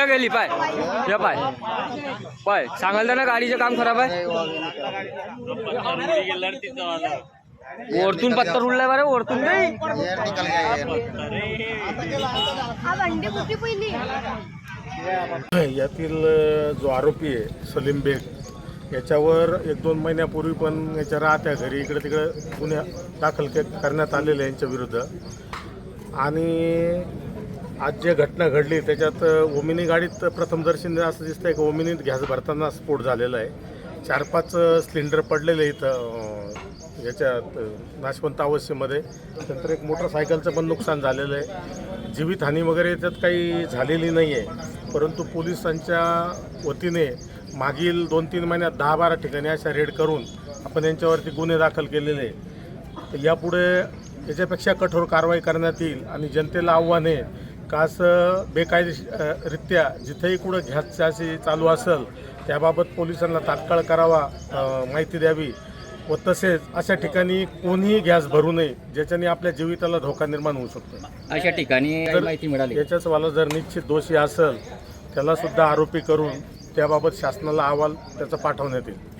हे गेली पाय. हे पाय. पाय. सांगाल ना गाडीचं काम खराब आहे? वरतून पत्तर उडलाय बरं वरतून नाही? यातील जो आरोपी आहे सलीम बेग याच्यावर एक दोन महिन्यापूर्वी पण याच्या राहत्या घरी इकडे तिकडे गुन्हे दाखल के करण्यात आलेले आहे यांच्या विरुद्ध. आणि आज जे घटना घडली त्याच्यात ओमिनी गाडीत प्रथमदर्शनी असं दिसतंय की ओमिनीत गॅस भरताना स्फोट झालेला आहे. चार पाच सिलेंडर पडलेले इथं याच्यात नाशवंत अवस्थेमध्ये. नंतर एक मोटरसायकलचं पण नुकसान झालेलं आहे. जीवितहानी वगैरे याच्यात काही झालेली नाही आहे परंतु पोलिसांच्या वतीने मागील दोन तीन महिन्यात दहा बारा ठिकाणी अशा रेड करून आपण यांच्यावरती गुन्हे दाखल केलेले तर यापुढे याच्यापेक्षा कठोर कारवाई करण्यात येईल आणि जनतेला आव्हान आहे का असं बेकायदेशीरित्या जिथेही कुठं घ्यास चालू असेल त्याबाबत पोलिसांना तात्काळ करावा माहिती द्यावी व तसेच अशा ठिकाणी कोणीही गॅस भरू नये ज्याच्याने आपल्या जीविताला धोका निर्माण होऊ शकतो. अशा ठिकाणी माहिती मिळाली? याच्याच वाला जर निश्चित दोषी असेल त्याला सुद्धा आरोपी करून त्याबाबत शासनाला अहवाल त्याचा पाठवण्यात येईल.